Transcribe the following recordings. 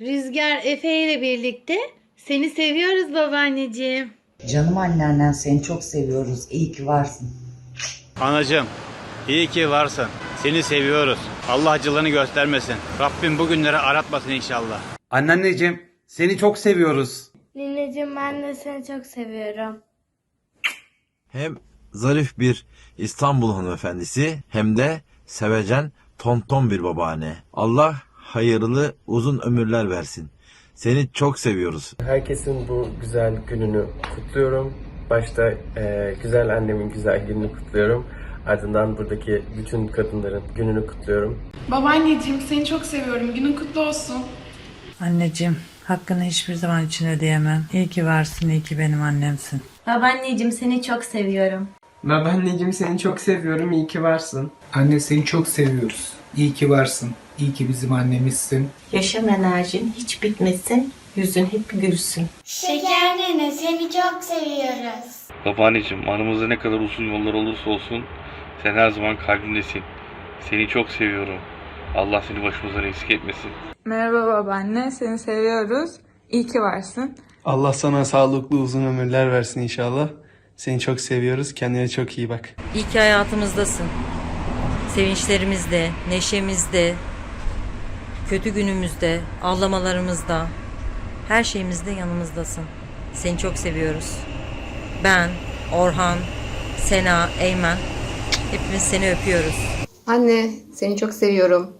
Rüzgar Efe ile birlikte seni seviyoruz babaanneciğim. Canım anneannen seni çok seviyoruz. İyi ki varsın. Anacığım, iyi ki varsın. Seni seviyoruz. Allah acılarını göstermesin. Rabbim bugünleri aratmasın inşallah. Anneanneciğim seni çok seviyoruz. Nineciğim ben de seni çok seviyorum. Hem zarif bir İstanbul hanımefendisi hem de sevecen tonton bir babaanne. Allah hayırlı uzun ömürler versin. Seni çok seviyoruz. Herkesin bu güzel gününü kutluyorum. Başta eee, güzel annemin güzel gününü kutluyorum. Ardından buradaki bütün kadınların gününü kutluyorum. Babaanneciğim seni çok seviyorum. Günün kutlu olsun. Anneciğim, hakkını hiçbir zaman için ödeyemem. İyi ki varsın, iyi ki benim annemsin. Babaanneciğim seni çok seviyorum. Babaanneciğim seni çok seviyorum. İyi ki varsın. Anne seni çok seviyoruz. İyi ki varsın. İyi ki bizim annemizsin. Yaşam enerjin hiç bitmesin. Yüzün hep gülsün. Şeker nene seni çok seviyoruz. Babaanneciğim aramızda ne kadar uzun yollar olursa olsun sen her zaman kalbimdesin. Seni çok seviyorum. Allah seni başımızdan eksik etmesin. Merhaba babaanne. Seni seviyoruz. İyi ki varsın. Allah sana sağlıklı uzun ömürler versin inşallah. Seni çok seviyoruz. Kendine çok iyi bak. İyi ki hayatımızdasın. Sevinçlerimizde, neşemizde, kötü günümüzde, ağlamalarımızda, her şeyimizde yanımızdasın. Seni çok seviyoruz. Ben, Orhan, Sena, Eymen, hepimiz seni öpüyoruz. Anne seni çok seviyorum.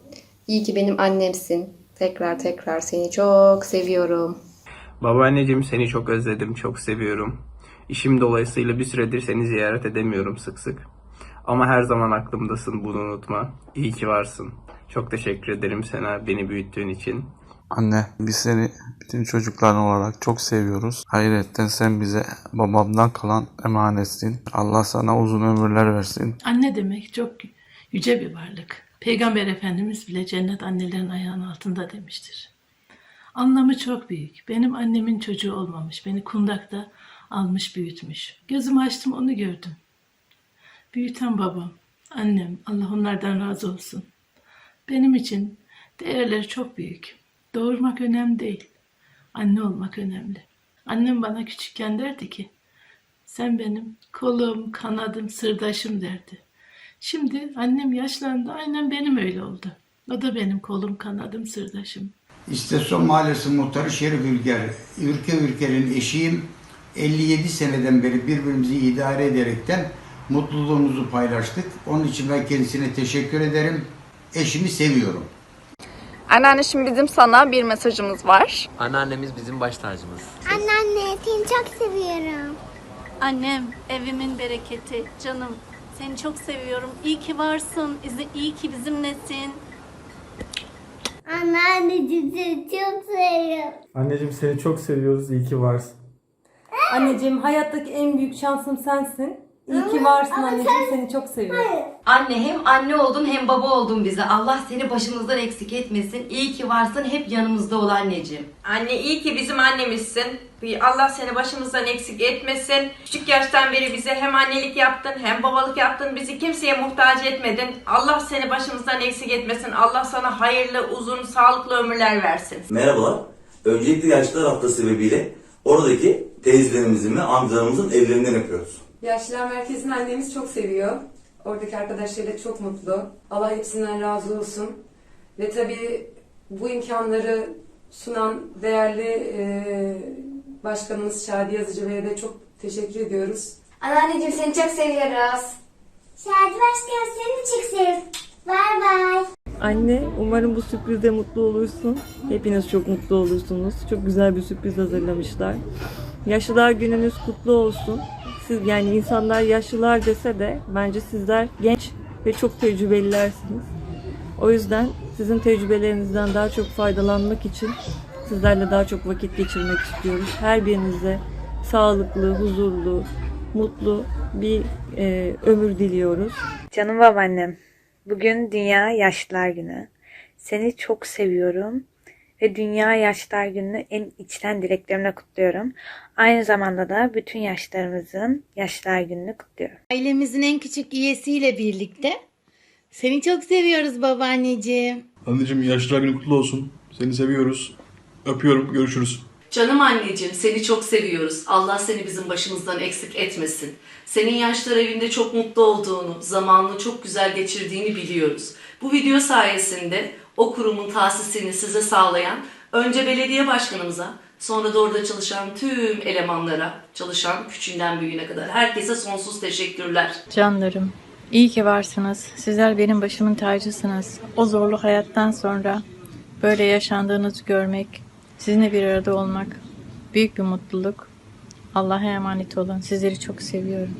İyi ki benim annemsin. Tekrar tekrar seni çok seviyorum. Babaanneciğim seni çok özledim. Çok seviyorum. İşim dolayısıyla bir süredir seni ziyaret edemiyorum sık sık. Ama her zaman aklımdasın bunu unutma. İyi ki varsın. Çok teşekkür ederim sana beni büyüttüğün için. Anne biz seni bütün çocukların olarak çok seviyoruz. Hayretten sen bize babamdan kalan emanetsin. Allah sana uzun ömürler versin. Anne demek çok yüce bir varlık. Peygamber Efendimiz bile cennet annelerin ayağının altında demiştir. Anlamı çok büyük. Benim annemin çocuğu olmamış. Beni kundakta almış büyütmüş. Gözümü açtım onu gördüm. Büyüten babam, annem, Allah onlardan razı olsun. Benim için değerleri çok büyük. Doğurmak önemli değil. Anne olmak önemli. Annem bana küçükken derdi ki, sen benim kolum, kanadım, sırdaşım derdi. Şimdi annem yaşlandı, aynen benim öyle oldu. O da benim kolum, kanadım, sırdaşım. İstasyon Mahallesi Muhtarı Şerif Ülker. Ülke Ülker'in eşiyim. 57 seneden beri birbirimizi idare ederekten mutluluğumuzu paylaştık. Onun için ben kendisine teşekkür ederim. Eşimi seviyorum. Anneanne şimdi bizim sana bir mesajımız var. Anneannemiz bizim baş tacımız. Anneanne seni çok seviyorum. Annem, evimin bereketi, canım. Seni çok seviyorum. İyi ki varsın. İyi ki bizimlesin. Anneanneciğim seni çok seviyorum. Anneciğim seni çok seviyoruz. İyi ki varsın. Anneciğim hayattaki en büyük şansım sensin. İyi ki varsın anneciğim. Seni çok seviyorum. Anne hem anne oldun hem baba oldun bize. Allah seni başımızdan eksik etmesin. İyi ki varsın. Hep yanımızda ol anneciğim. Anne iyi ki bizim annemizsin. Allah seni başımızdan eksik etmesin. Küçük yaştan beri bize hem annelik yaptın hem babalık yaptın. Bizi kimseye muhtaç etmedin. Allah seni başımızdan eksik etmesin. Allah sana hayırlı, uzun, sağlıklı ömürler versin. Merhabalar. Öncelikle Yaşlılar Haftası sebebiyle oradaki teyzelerimizin ve amcalarımızın evlerinden yapıyoruz. Yaşlılar Merkezi'ni annemiz çok seviyor. Oradaki arkadaşlarıyla çok mutlu. Allah hepsinden razı olsun. Ve tabii bu imkanları sunan değerli e, başkanımız Şadi Yazıcı Bey'e de çok teşekkür ediyoruz. Anneanneciğim seni çok seviyoruz. Şadi Başkan seni de çok seviyoruz. Bay bay. Anne, umarım bu sürprizde mutlu olursun. Hepiniz çok mutlu olursunuz. Çok güzel bir sürpriz hazırlamışlar. Yaşlılar gününüz kutlu olsun. Siz yani insanlar yaşlılar dese de bence sizler genç ve çok tecrübelilersiniz. O yüzden sizin tecrübelerinizden daha çok faydalanmak için sizlerle daha çok vakit geçirmek istiyoruz. Her birinize sağlıklı, huzurlu, mutlu bir e, ömür diliyoruz. Canım babaannem, bugün Dünya Yaşlılar Günü. Seni çok seviyorum ve Dünya Yaşlılar Günü'nü en içten dileklerimle kutluyorum. Aynı zamanda da bütün yaşlarımızın Yaşlılar Günü'nü kutluyorum. Ailemizin en küçük üyesiyle birlikte seni çok seviyoruz babaanneciğim. Anneciğim Yaşlılar Günü kutlu olsun. Seni seviyoruz. Öpüyorum. Görüşürüz. Canım anneciğim seni çok seviyoruz. Allah seni bizim başımızdan eksik etmesin. Senin yaşlar evinde çok mutlu olduğunu, zamanını çok güzel geçirdiğini biliyoruz. Bu video sayesinde o kurumun tahsisini size sağlayan önce belediye başkanımıza, sonra da orada çalışan tüm elemanlara, çalışan küçüğünden büyüğüne kadar herkese sonsuz teşekkürler. Canlarım, iyi ki varsınız. Sizler benim başımın tacısınız. O zorlu hayattan sonra böyle yaşandığınızı görmek, sizinle bir arada olmak büyük bir mutluluk. Allah'a emanet olun. Sizleri çok seviyorum.